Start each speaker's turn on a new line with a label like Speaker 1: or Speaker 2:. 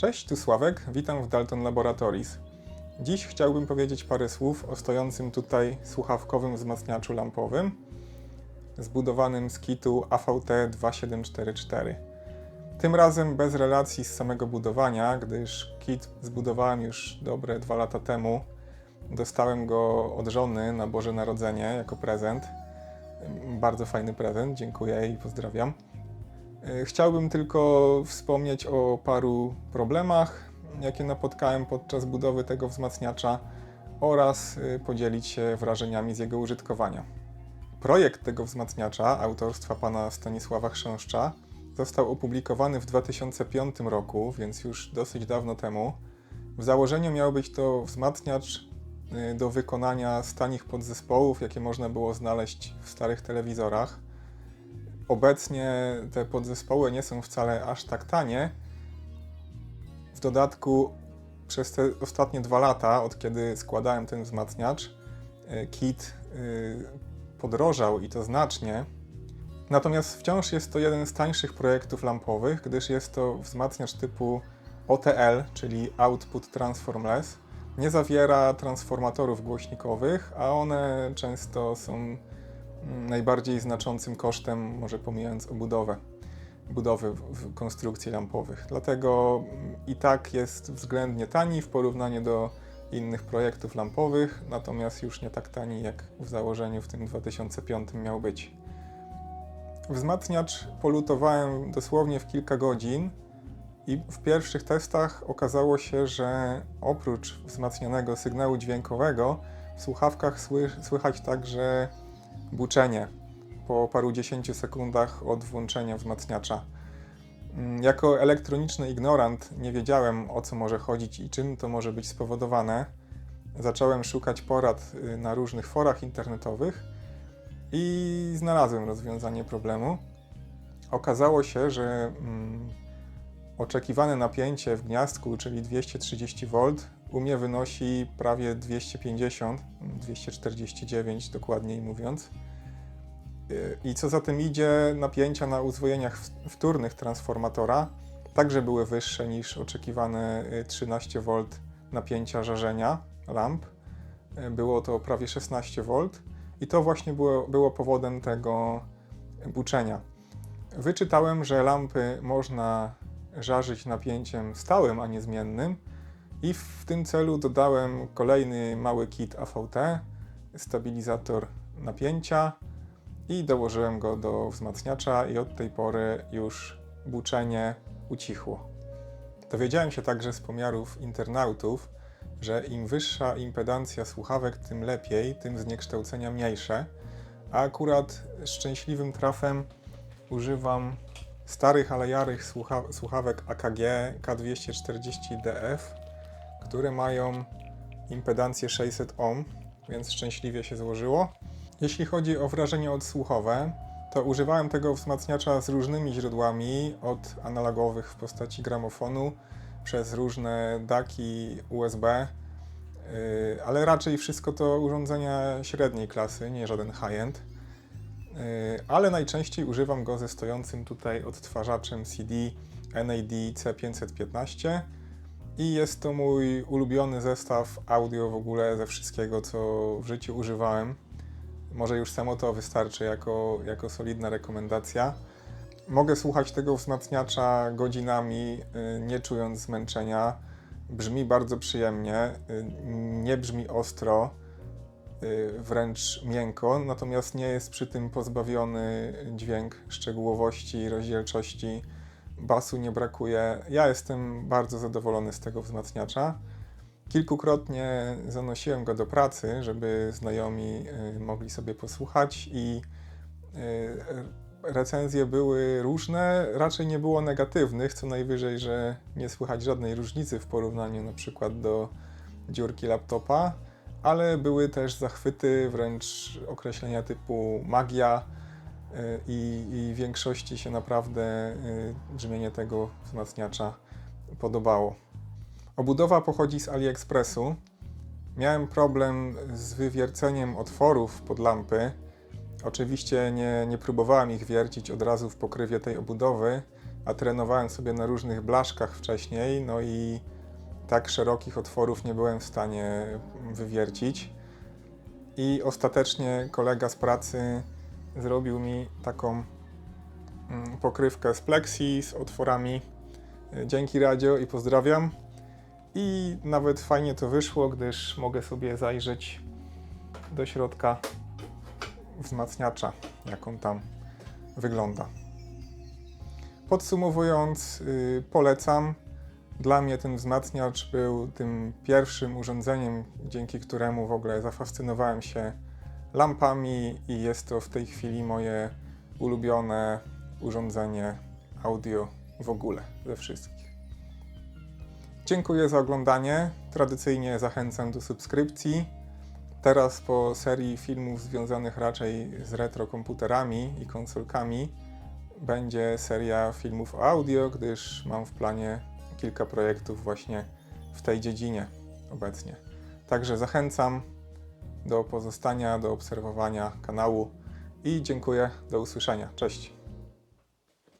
Speaker 1: Cześć, tu Sławek, witam w Dalton Laboratories. Dziś chciałbym powiedzieć parę słów o stojącym tutaj słuchawkowym wzmacniaczu lampowym zbudowanym z kitu AVT2744. Tym razem bez relacji z samego budowania, gdyż kit zbudowałem już dobre dwa lata temu. Dostałem go od żony na Boże Narodzenie jako prezent. Bardzo fajny prezent, dziękuję i pozdrawiam. E, Chciałbym tylko wspomnieć o paru problemach, jakie napotkałem podczas budowy tego wzmacniacza oraz e, podzielić się wrażeniami z jego użytkowania. Projekt tego wzmacniacza autorstwa pana Stanisława Chrząszcza został opublikowany w 2005 roku, więc już dosyć dawno temu. W założeniu miał być to wzmacniacz y, do wykonania tanich podzespołów, jakie można było znaleźć w starych telewizorach. Obecnie te podzespoły nie są wcale aż tak tanie. W dodatku przez te ostatnie dwa lata, od kiedy składałem ten wzmacniacz, y, kit y, podrożał i to znacznie. Natomiast wciąż jest to jeden z tańszych projektów lampowych, gdyż jest to wzmacniacz typu OTL, czyli Output Transformless. Nie zawiera transformatorów głośnikowych, a one często są najbardziej znaczącym kosztem, może pomijając obudowę budowy w- konstrukcji lampowych. Dlatego i tak jest względnie tani w porównaniu do innych projektów lampowych, natomiast już nie tak tani jak w założeniu w tym 2005 miał być. Wzmacniacz polutowałem dosłownie w kilka godzin i w pierwszych testach okazało się, że oprócz wzmacnianego sygnału dźwiękowego w słuchawkach sły, słychać także buczenie po parudziesięciu sekundach od włączenia wzmacniacza. Mm, Jako elektroniczny ignorant nie wiedziałem o co może chodzić i czym to może być spowodowane. Zacząłem szukać porad y, na różnych forach internetowych i znalazłem rozwiązanie problemu. Okazało się, że mm, oczekiwane napięcie w gniazdku, czyli 230 V, u mnie wynosi prawie 250, 249 dokładniej mówiąc. Y, I co za tym idzie, napięcia na uzwojeniach wtórnych transformatora także były wyższe niż oczekiwane y, 13 V napięcia żarzenia lamp. Y, Było to prawie 16 V i to właśnie było, było powodem tego buczenia. Wyczytałem, że lampy można żarzyć napięciem stałym, a nie zmiennym i w tym celu dodałem kolejny mały kit AVT, stabilizator napięcia i dołożyłem go do wzmacniacza i od tej pory już buczenie ucichło. Dowiedziałem się także z pomiarów internautów, że im wyższa impedancja słuchawek, tym lepiej, tym zniekształcenia mniejsze, a akurat szczęśliwym trafem używam starych, ale jarych słucha słuchawek AKG K240DF, które mają impedancję 600 ohm, więc szczęśliwie się złożyło. Jeśli chodzi o wrażenie odsłuchowe, to używałem tego wzmacniacza z różnymi źródłami, od analogowych w postaci gramofonu, przez różne daki USB, yy, ale raczej wszystko to urządzenia średniej klasy, nie żaden high-end. Yy, Ale najczęściej używam go ze stojącym tutaj odtwarzaczem CD NAD C515 i jest to mój ulubiony zestaw audio w ogóle ze wszystkiego, co w życiu używałem. Może już samo to wystarczy jako, jako solidna rekomendacja. Mogę słuchać tego wzmacniacza godzinami, y, nie czując zmęczenia. Brzmi bardzo przyjemnie, y, nie brzmi ostro, y, wręcz miękko, natomiast nie jest przy tym pozbawiony dźwięk szczegółowości, rozdzielczości. Basu nie brakuje. Ja jestem bardzo zadowolony z tego wzmacniacza. Kilkukrotnie zanosiłem go do pracy, żeby znajomi y, mogli sobie posłuchać i y, recenzje były różne, raczej nie było negatywnych, co najwyżej, że nie słychać żadnej różnicy w porównaniu na przykład do dziurki laptopa, ale były też zachwyty, wręcz określenia typu magia y, i, i większości się naprawdę brzmienie tego wzmacniacza podobało. Obudowa pochodzi z AliExpressu. Miałem problem z wywierceniem otworów pod lampy. Oczywiście nie, nie próbowałem ich wiercić od razu w pokrywie tej obudowy, a trenowałem sobie na różnych blaszkach wcześniej, no i tak szerokich otworów nie byłem w stanie wywiercić. I ostatecznie kolega z pracy zrobił mi taką mm, pokrywkę z plexi z otworami. Dzięki radio i pozdrawiam. I nawet fajnie to wyszło, gdyż mogę sobie zajrzeć do środka wzmacniacza, jak on tam wygląda. Podsumowując, yy, polecam. Dla mnie ten wzmacniacz był tym pierwszym urządzeniem, dzięki któremu w ogóle zafascynowałem się lampami i jest to w tej chwili moje ulubione urządzenie audio w ogóle ze wszystkich. Dziękuję za oglądanie. Tradycyjnie zachęcam do subskrypcji. Teraz po serii filmów związanych raczej z retrokomputerami i konsolkami będzie seria filmów audio, gdyż mam w planie kilka projektów właśnie w tej dziedzinie obecnie. Także zachęcam do pozostania, do obserwowania kanału i dziękuję. Do usłyszenia. Cześć.